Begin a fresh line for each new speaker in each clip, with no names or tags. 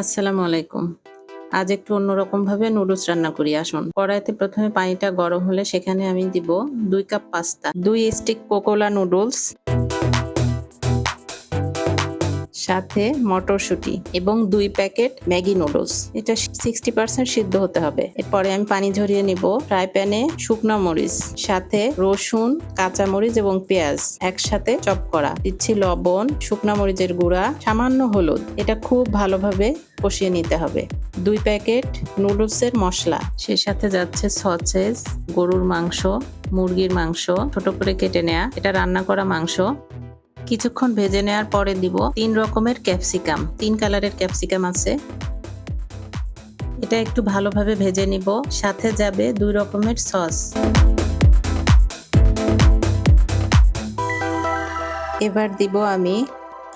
আসসালামু আলাইকুম। আজ একটু অন্যরকম ভাবে নুডলস রান্না করি, আসুন। কড়াইতে প্রথমে পানিটা গরম হলে সেখানে আমি দিব দুই কাপ পাস্তা, দুই স্টিক কোকোলা নুডলস সাথে মটরশুঁটি এবং দুই প্যাকেট ম্যাগি নুডলস। এটা সিক্সটি পার্সেন্ট সিদ্ধ হতে হবে। এরপরে আমি পানি ঝরিয়ে নিব ফ্রাই প্যানে শুকনো মরিচ, সাথে রসুন, কাঁচা মরিচ এবং পেঁয়াজ একসাথে চপ করা। দিচ্ছি লবণ, শুকনো মরিচের গুঁড়া, সামান্য হলুদ। এটা খুব ভালোভাবে কষিয়ে নিতে হবে। দুই প্যাকেট নুডলসের মশলা। সে সাথে যাচ্ছে সসেস, গরুর মাংস, মুরগির মাংস, ছোট করে কেটে নেওয়া এটা রান্না করা মাংস। কিছুক্ষণ ভেজে নেওয়ার পরে দিব তিন রকমের ক্যাপসিকাম। তিন কালারের ক্যাপসিকাম আছে। এটা একটু ভালোভাবে ভেজে নিব। সাথে যাবে দুই রকমের সস। এবার দিব আমি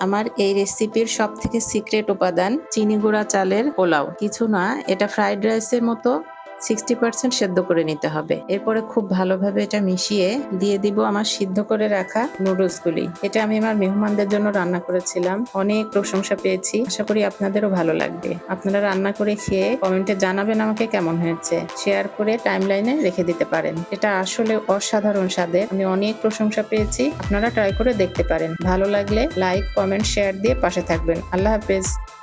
আমার এই রেসিপির সব থেকে সিক্রেট উপাদান চিনি গুঁড়া চালের পোলাও। কিছু না, এটা ফ্রাইড রাইসের মতো সিক্সটি পার্সেন্ট সেদ্ধ করে নিতে হবে। এরপরে খুব ভালোভাবে এটা মিশিয়ে দিয়ে দিব আমার সিদ্ধ করে রাখা নুডলসগুলি। এটা আমি আমার মেহমানদের জন্য রান্না করেছিলাম। অনেক প্রশংসা পেয়েছি। আশা করি আপনাদেরও ভালো লাগবে। আপনারা রান্না করে খেয়ে কমেন্টে জানাবেন আমাকে কেমন হয়েছে। শেয়ার করে টাইমলাইনে রেখে দিতে পারেন। এটা আসলে অসাধারণ স্বাদের। আমি অনেক প্রশংসা পেয়েছি। আপনারা ট্রাই করে দেখতে পারেন। ভালো লাগলে লাইক, কমেন্ট, শেয়ার দিয়ে পাশে থাকবেন। আল্লাহ হাফেজ।